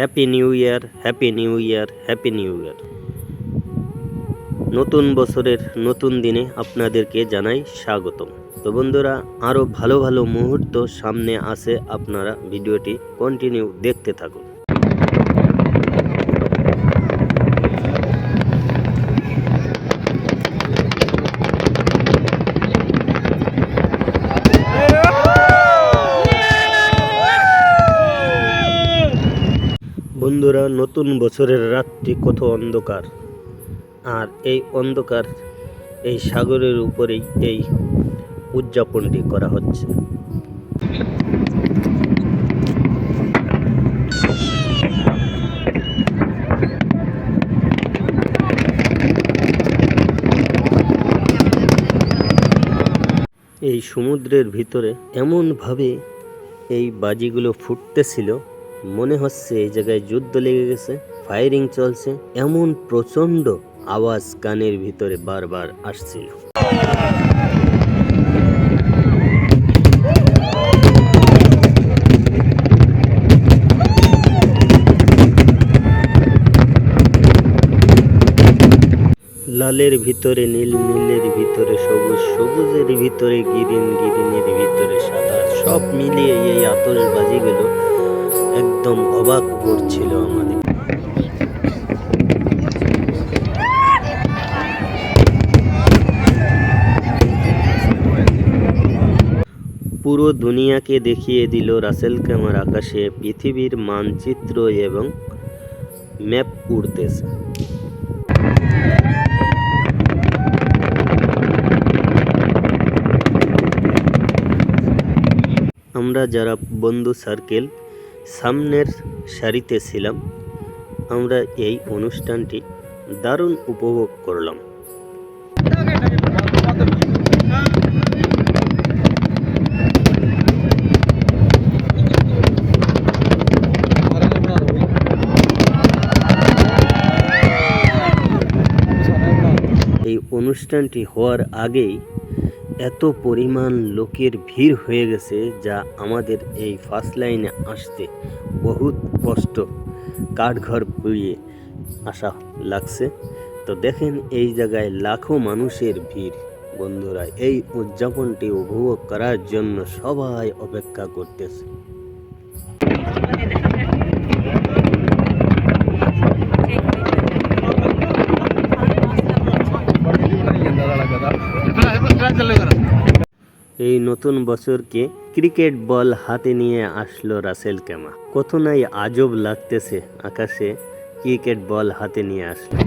Happy new year happy new year happy new year নতুন বছরের নতুন দিনে আপনাদেরকে জানাই স্বাগতম। তো বন্ধুরা আরও ভালো ভালো মুহূর্ত সামনে আসে আপনারা ভিডিওটি কন্টিনিউ দেখতে থাকুন। বন্ধুরা, নতুন বছরের রাতটি কত অন্ধকার। আর এই অন্ধকার এই সাগরের উপরেই এই উদযাপনটি করা হচ্ছে। এই সমুদ্রের ভিতরে এমনভাবে এই বাজিগুলো ফুটতেছিল মনে হচ্ছে এই জায়গায় যুদ্ধ লেগে গেছে ফায়ারিং চলছে, এমন প্রচণ্ড আওয়াজ কানের ভিতরে বারবার আসছিল। লালের ভিতরে, নীল নীলের ভিতরে, সবুজ সবুজের ভিতরে, গিরিন গিরিনের ভিতরে, সাদা, সব মিলিয়ে এই আতশবাজিগুলো একদম অবাক করছিল আমাদের। পুরো দুনিয়াকে দেখিয়ে দিল রাসেল ক্যামার আকাশে পৃথিবীর মানচিত্র এবং ম্যাপ উড়তেছে। আমরা যারা বন্ধু সার্কেল সামনের সারিতে ছিলাম আমরা এই অনুষ্ঠানটি দারুণ উপভোগ করলাম। অনুষ্ঠানটি হওয়ার আগেই এত পরিমাণ লোকের ভিড় হয়ে গেছে যা আমাদের এই ফার্স্ট লাইনে আসতে বহুত কষ্ট। কাঠঘর পুড়িয়ে আসা লাগছে। তো দেখেন এই জায়গায় লাখো মানুষের ভিড়। বন্ধুরা, এই উদযাপনটি উপভোগ করার জন্য সবাই অপেক্ষা করতেছে। এই নতুন বছরকে ক্রিকেট বল হাতে নিয়ে আসলো রাসেল ক্যামা কত নাই আজব লাগতেছে আকাশে ক্রিকেট বল হাতে নিয়ে আসলো।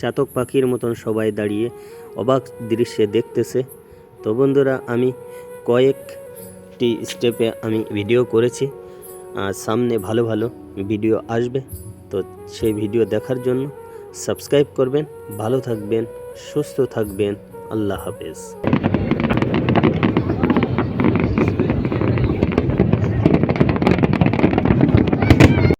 চাতক পাখির মতন সবাই দাঁড়িয়ে অবাক দৃশ্যে দেখতেছে। তো বন্ধুরা, আমি কয়েকটি স্টেপে আমি ভিডিও করেছি। সামনে ভালো ভালো ভিডিও আসবে। তো সেই ভিডিও দেখার জন্য সাবস্ক্রাইব করবেন, ভালো থাকবেন, সুস্থ থাকবেন। আল্লাহ হাফেজ।